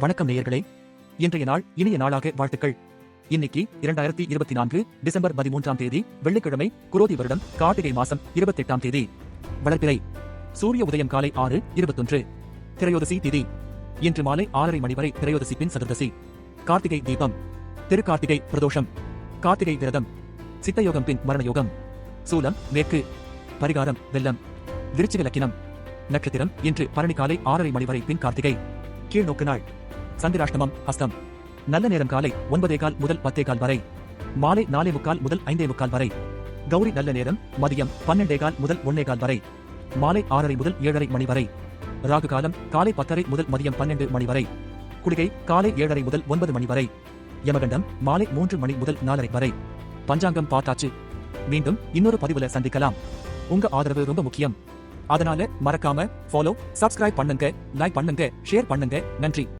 வணக்கம் நேயர்களே. இன்றைய நாள் இனிய நாளாக வாழ்த்துக்கள். இன்னைக்கு இரண்டாயிரத்தி இருபத்தி நான்கு டிசம்பர் பதிமூன்றாம் தேதி வெள்ளிக்கிழமை குரோதி வருடம் கார்த்திகை மாசம் இருபத்தெட்டாம் தேதி. வளர்ப்பிறை சூரிய உதயம் காலை ஆறு இருபத்தொன்று. திரையோதசி திதி. இன்று மாலை ஆறரை மணி வரை திரையோதசி பின் சதுர்தசி. கார்த்திகை தீபம். திருக்கார்த்திகை பிரதோஷம். கார்த்திகை விரதம். சித்தயோகம் பின் மரணயோகம். சூலம் மேற்கு. பரிகாரம் வெள்ளம். விருச்சிக லக்கினம். நட்சத்திரம் இன்று பரணி காலை ஆறரை மணி வரை பின் கார்த்திகை. கீழ்நோக்கு நாள். சந்திராஷ்டமம் ஹஸ்தம் நல்ல நேரம் காலை ஒன்பதே கால் முதல் பத்தே கால் வரை. மாலை நாலே முக்கால் முதல் ஐந்தே முக்கால் வரை. கௌரி நல்ல நேரம் மதியம் பன்னெண்டே கால் முதல் ஒன்னே கால் வரை. மாலை ஆறரை முதல் ஏழரை மணி வரை. ராகு காலம் காலை பத்தரை முதல் மதியம் பன்னெண்டு மணி வரை. குளிகை காலை ஏழரை முதல் ஒன்பது மணி வரை. யமகண்டம் மாலை மூன்று மணி முதல் நாலரை வரை. பஞ்சாங்கம் பார்த்தாச்சு மீண்டும் இன்னொரு பதிவுல சந்திக்கலாம். உங்க ஆதரவு ரொம்ப முக்கியம். அதனால மறக்காம ஃபாலோ சப்ஸ்கிரைப் பண்ணுங்க லைக் பண்ணுங்க ஷேர் பண்ணுங்க. நன்றி.